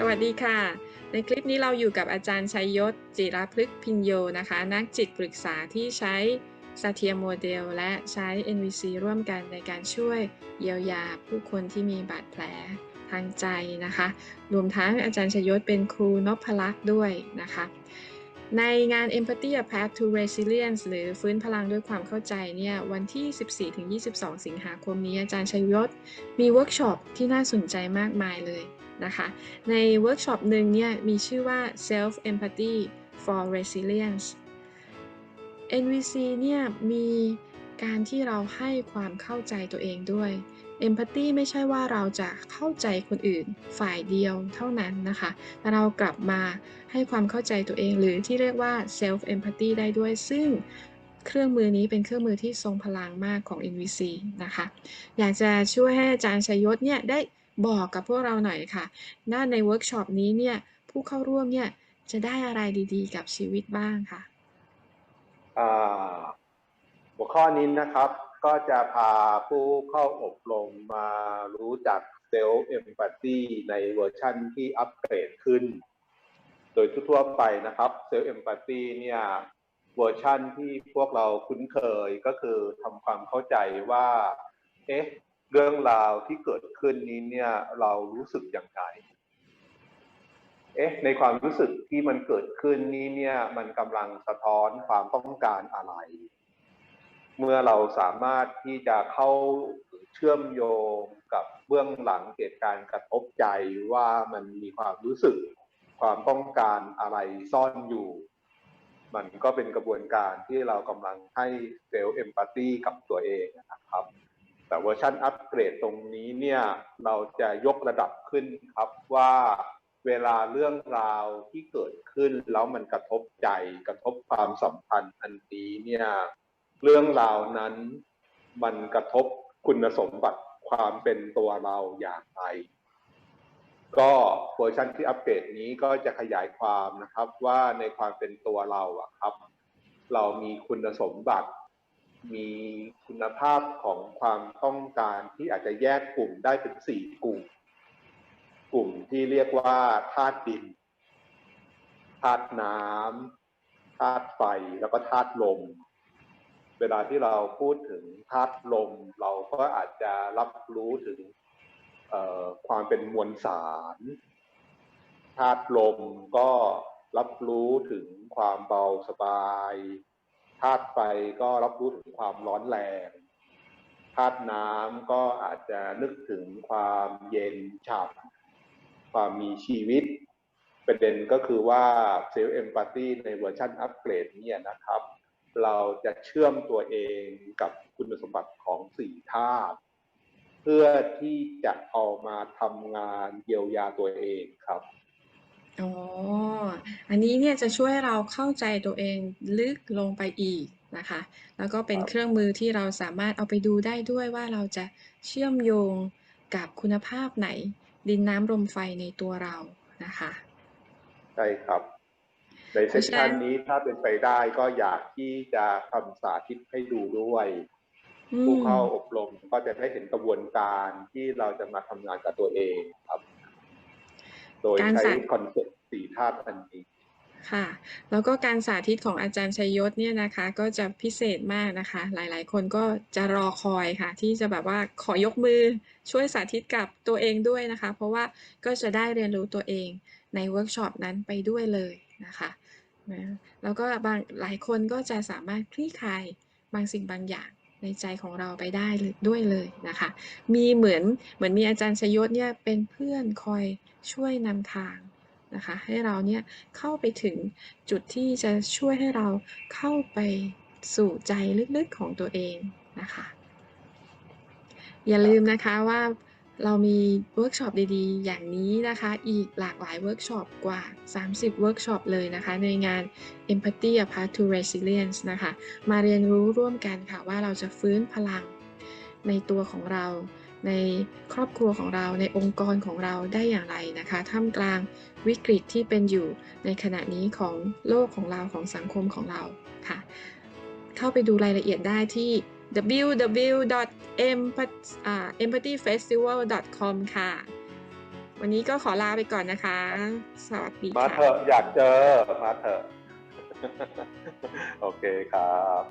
สวัสดีค่ะ ในคลิปนี้เราอยู่กับอาจารย์ชัยยศ จิรพฤกษ์พินโยนะคะ นักจิตปรึกษาที่ใช้ซาเทียโมเดล และใช้ NVC ร่วมกันในการช่วยเยียวยาผู้คนที่มีบาดแผลทางใจนะคะ รวมทั้งอาจารย์ชัยยศเป็นครูนพลักษ์ด้วยนะคะ ในงาน Empathy A Path to Resilience หรือฟื้นพลังด้วยความเข้าใจเนี่ย วันที่ 14-22 สิงหาคมนี้อาจารย์ชัยยศ มีเวิร์กช็อปที่น่าสนใจมากมายเลยนะคะ ในเวิร์กช็อปหนึ่งเนี่ย มีชื่อว่า Self Empathy for Resilience NVC เนี่ย มีการที่เราให้ความเข้าใจตัวเองด้วย Empathy ไม่ใช่ว่าเราจะเข้าใจคนอื่นฝ่ายเดียวเท่านั้นนะคะแต่เรากลับมาให้ความเข้าใจตัวเองหรือที่เรียกว่า Self Empathy ได้ด้วย ซึ่งเครื่องมือนี้เป็นเครื่องมือที่ทรงพลังมากของ NVC นะคะ อยากจะช่วยให้อาจารย์ชยศเนี่ยได้บอกกับพวกเราหน่อยค่ะด้าในเวิร์กช็อปนี้เนี่ยผู้เข้าร่วมเนี่ยจะได้อะไรดีๆ กับชีวิตบ้างค่ะอ่าหัวข้อนี้นะครับ ก็จะพาผู้เข้าอบรมมารู้จักเซลล์เอมพัตตีในเวอร์ชั่นที่อัปเกรดขึ้น โดยทั่วไปนะครับเซลล์เอมพัตตีเนี่ยเวอร์ชั่นที่พวกเราคุ้นเคยก็คือทำความเข้าใจว่า เอ๊ะ เรื่องราวที่เกิดขึ้นนี้เนี่ยเรารู้สึกอย่างไรเอ๊ะ ในความรู้สึกที่มันเกิดขึ้นนี้เนี่ยมันกำลังสะท้อนความต้องการอะไร เมื่อเราสามารถที่จะเข้าเชื่อมโยงกับเบื้องหลังเหตุการณ์กระทบใจว่ามันมีความรู้สึก ความต้องการอะไรซ่อนอยู่ มันก็เป็นกระบวนการที่เรากำลังให้เซลล์เอมพัตตีกับตัวเองนะครับ แต่เวอร์ชันอัปเกรดตรงนี้เนี่ยเราจะยกระดับขึ้นครับว่าเวลาเรื่องราวที่เกิดขึ้นแล้วมันกระทบใจกระทบความสัมพันธ์อันนี้เนี่ย เรื่องราวนั้น มันกระทบคุณสมบัติความเป็นตัวเราอย่างไร ก็เวอร์ชันที่อัปเดตนี้ก็จะขยายความนะครับว่าในความเป็นตัวเราอะครับ เรามีคุณสมบัติ มีคุณภาพของความต้องการที่อาจจะแยกกลุ่มได้เป็นสี่กลุ่ม กลุ่มที่เรียกว่าธาตุดินธาตุน้ำธาตุไฟแล้วก็ธาตุลม เวลาที่เราพูดถึงธาตุลม เราก็อาจจะรับรู้ถึงความเป็นมวลสารธาตุลมก็รับรู้ถึงความเบาสบายธาตุไฟก็รับรู้ถึงความร้อนแรงธาตุน้ำก็อาจจะนึกถึงความเย็นฉ่ำความมีชีวิต ประเด็นก็คือว่าเซลล์เอมพัตตีในเวอร์ชันอัปเกรดนี้นะครับ เราจะเชื่อมตัวเองกับคุณสมบัติของสี่ธาตุเพื่อที่จะเอามาทำงานเยียวยาตัวเองครับอ๋ออันนี้เนี่ยจะช่วยเราเข้าใจตัวเองลึกลงไปอีกนะคะ แล้วก็เป็นเครื่องมือที่เราสามารถเอาไปดูได้ด้วยว่าเราจะเชื่อมโยงกับคุณภาพไหน ดินน้ำลมไฟในตัวเรานะคะ ใช่ครับ ในเซสชันนี้ถ้าเป็นไปได้ก็อยากที่จะทำสาธิตให้ดูด้วยผู้เข้าอบรมก็จะได้เห็นกระบวนการที่เราจะมาทำงานกับตัวเองครับ โดยใช้คอนเซ็ปต์สี่ธาตุอันนี้ค่ะ แล้วก็การสาธิตของอาจารย์ชัยยศเนี่ยนะคะ ก็จะพิเศษมากนะคะ หลายๆ คนก็จะรอคอยค่ะ ที่จะแบบว่าขอยกมือช่วยสาธิตกับตัวเองด้วยนะคะ เพราะว่าก็จะได้เรียนรู้ตัวเองในเวิร์กช็อปนั้นไปด้วยเลย นะคะนะแล้วก็บางหลายคนก็จะสามารถคลี่คลายบางสิ่งบางอย่างในใจของเราไปได้ด้วยเลยนะคะ มีเหมือนเหมือนมีอาจารย์ชยศเนี่ยเป็นเพื่อนคอยช่วยนำทางนะคะ ให้เราเนี่ยเข้าไปถึงจุดที่จะช่วยให้เราเข้าไปสู่ใจลึกๆของตัวเองนะคะ อย่าลืมนะคะว่า เรามีเวิร์กช็อปดีๆ อย่างนี้นะคะ อีกหลากหลายเวิร์กช็อปกว่า 30 เวิร์กช็อปเลยนะคะ ในงาน Empathy A Path to Resilience นะคะ มาเรียนรู้ร่วมกันค่ะว่าเราจะฟื้นพลังในตัวของเรา ในครอบครัวของเราในองค์กรของเราได้อย่างไรนะคะท่ามกลางวิกฤตที่เป็นอยู่ในขณะนี้ของโลกของเราของสังคมของเราค่ะ เข้าไปดูรายละเอียดได้ที่ www.empathyfestival.com ค่ะ วันนี้ก็ขอลาไปก่อนนะคะ สวัสดีมาค่ะเถอะอยากเจอ มาเถอะ โอเคครับ